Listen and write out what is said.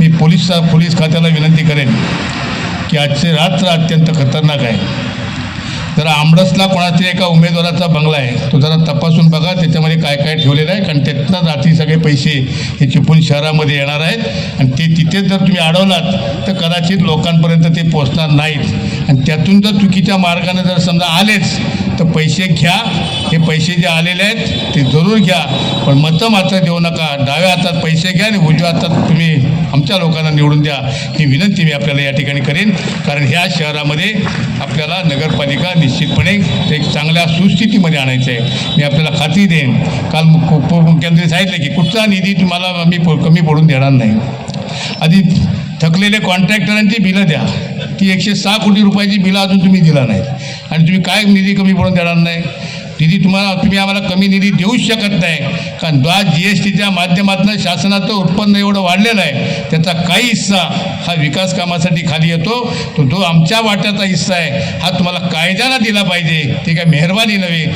मी police police खात्याला विनंती करेन की आजचे रात्र अत्यंत खतरनाक आहे. जरा आमडसला कोणातरी एका उमेदवाराचा बंगला आहे तो जरा तपासून बघा त्याच्यामध्ये काय काय ठेवलेलं आहे कारण त्यातनं रात्री सगळे पैसे हे चिपळूण शहरामध्ये येणार आहेत. आणि ते तिथेच जर तुम्ही अडवलात तर कदाचित लोकांपर्यंत ते पोचणार नाहीत. आणि त्यातून जर चुकीच्या मार्गाने जर समजा आलेच तर पैसे घ्या. हे पैसे जे आलेले आहेत ते जरूर घ्या. पण मतं मात्र देऊ नका. डाव्या हातात पैसे घ्या आणि उजव्या हातात तुम्ही आमच्या लोकांना निवडून द्या. ही विनंती मी आपल्याला या ठिकाणी करेन. कारण ह्या शहरामध्ये आपल्याला नगरपालिका निश्चितपणे एक चांगल्या सुस्थितीमध्ये आणायचं आहे. मी आपल्याला खात्री देईन. काल उपमुख्यमंत्री सांगितलं की कुठचा निधी तुम्हाला मी प- कमी पडून देणार नाही. आधी थकलेले कॉन्ट्रॅक्टरांची बिलं द्या. ती एकशे सहा कोटी रुपयाची बिलं अजून तुम्ही दिला नाहीत. आणि तुम्ही काय निधी कमी पडून देणार नाही? निधी तुम्हाला तुम्ही आम्हाला कमी निधी देऊच शकत नाही. कारण द्वा जी एस टीच्या माध्यमातून शासनाचं उत्पन्न एवढं वाढलेलं आहे त्याचा काही हिस्सा हा विकास कामासाठी खाली येतो. तो जो आमच्या वाट्याचा हिस्सा आहे हा तुम्हाला कायद्यानं दिला पाहिजे. ते काय मेहरबानी नव्हे.